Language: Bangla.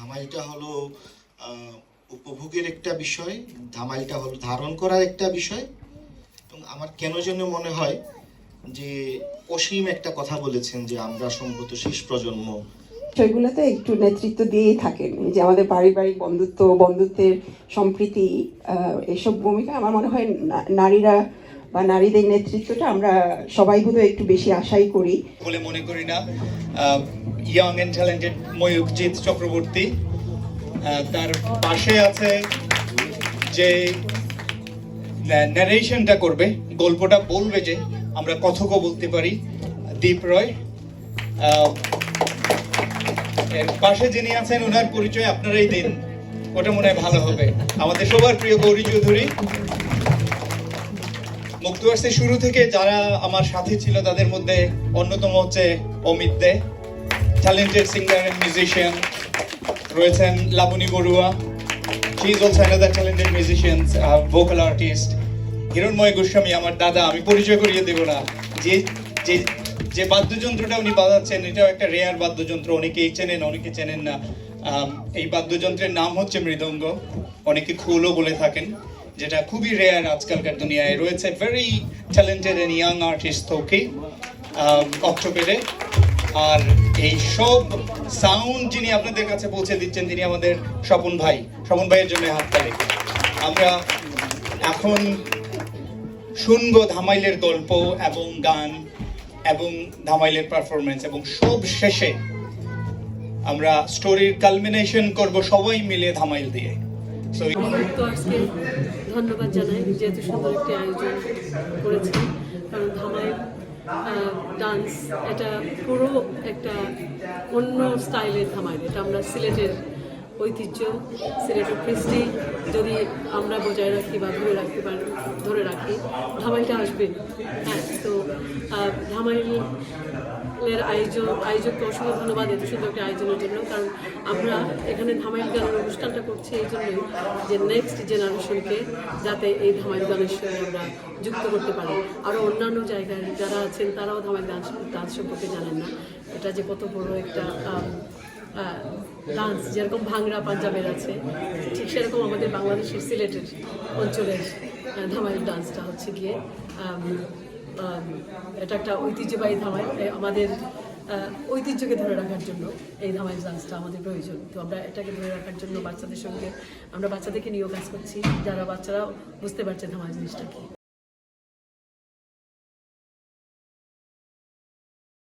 ধামাইলটা হলো উপভোগের একটা বিষয় ধামাইটা হলো ধারণ করার একটা বিষয়। এবং আমার কেন যেন মনে হয় যে অসীম একটা কথা বলেছেন যে আমরা সম্ভবত শেষ প্রজন্ম। বিষয়গুলোতে একটু নেতৃত্ব দিয়েই থাকেন। যে আমাদের পারিবারিক বন্ধুত্ব বন্ধুত্বের সম্প্রীতি এসব ভূমিকা আমার মনে হয় নারীরা বা নারীদের নেতৃত্বটা আমরা সবাই বোধহয় একটু বেশি আশাই করি। বলে মনে করি না। Young and talented Mayukhjit Chakraborty তার পাশে আছে যে ন্যারেশনটা করবে, গল্পটা বলবে যে, আমরা কথকও বলতে পারি, দীপ রয়। এর পাশে যিনি আছেন ওনার পরিচয় আপনারাই দিন, ওটা মনে হয় ভালো হবে। আমাদের সবার প্রিয় গৌরী চৌধুরী। মুক্তবাসী শুরু থেকে যারা আমার সাথে ছিল, তাদের মধ্যে অন্যতম হচ্ছে Amit De. Talented singer and musician রয়েছেন Labani Barua she is also another talented musician vocal artist Hiranmoy Goswami আমার দাদা, আমি পরিচয় করিয়ে দেব না। যে যে যে বাদ্যযন্ত্রটা উনি বাজাচ্ছেন, এটাও একটা রেয়ার বাদ্যযন্ত্র। অনেকেই চেনেন, অনেকে চেনেন না। এই বাদ্যযন্ত্রের নাম হচ্ছে মৃদঙ্গ। অনেকে খুলও বলে থাকেন, যেটা খুবই রেয়ার আজকালকার দুনিয়ায়। রয়েছে very talented and young artist থোকে অক্টোপেডে আর এই সব সাউন্ড যিনি আপনাদের কাছে পৌঁছে দিচ্ছেন, তিনি আমাদের স্বপন ভাই। স্বপন ভাইয়ের জন্য হাত হাততালি আমরা এখন শুনব ধামাইলের গল্প এবং গান এবং ধামাইলের পারফরমেন্স এবং সব শেষে আমরা স্টোরির কালমিনেশন করব সবাই মিলে ধামাইল দিয়ে। ধন্যবাদ জানাই, যেহেতু সুন্দর একটি আয়োজন করেছেন। কারণ ধামাই ডান্স এটা পুরো একটা অন্য স্টাইলের ধামাই এটা আমরা সিলেটের ঐতিহ্য সিলেটের কৃষ্টি যদি আমরা বজায় রাখি বা ধরে রাখতে পারি ধরে রাখি ধামাইটা আসবে। হ্যাঁ তো আহ, ধামাইলের আয়োজন আয়োজককে অসংখ্য ধন্যবাদ, এত সুন্দর আয়োজনের জন্য। কারণ আমরা এখানে ধামাইল গানের অনুষ্ঠানটা করছি এই জন্যই যে নেক্সট জেনারেশনকে যাতে এই ধামাইল গানের সঙ্গে আমরা যুক্ত করতে পারি। আরও অন্যান্য জায়গায় যারা আছেন, তারাও ধামাইল গান ডান্স সম্পর্কে জানেন না। এটা যে কত বড় একটা ডান্স যেরকম ভাংরা পাঞ্জাবের আছে, ঠিক সেরকম আমাদের বাংলাদেশের সিলেটের অঞ্চলের ধামাইল ডান্সটা হচ্ছে গিয়ে এটা একটা ঐতিহ্যবাহী ধামাই। আমাদের ঐতিহ্যকে ধরে রাখার জন্য এই ধামাই ডান্সটা আমাদের প্রয়োজন। তো আমরা এটাকে ধরে রাখার জন্য বাচ্চাদের সঙ্গে আমরা বাচ্চাদেরকে নিয়েও কাজ করছি। যারা বাচ্চারা বুঝতে পারছে ধামাই জিনিসটা কি।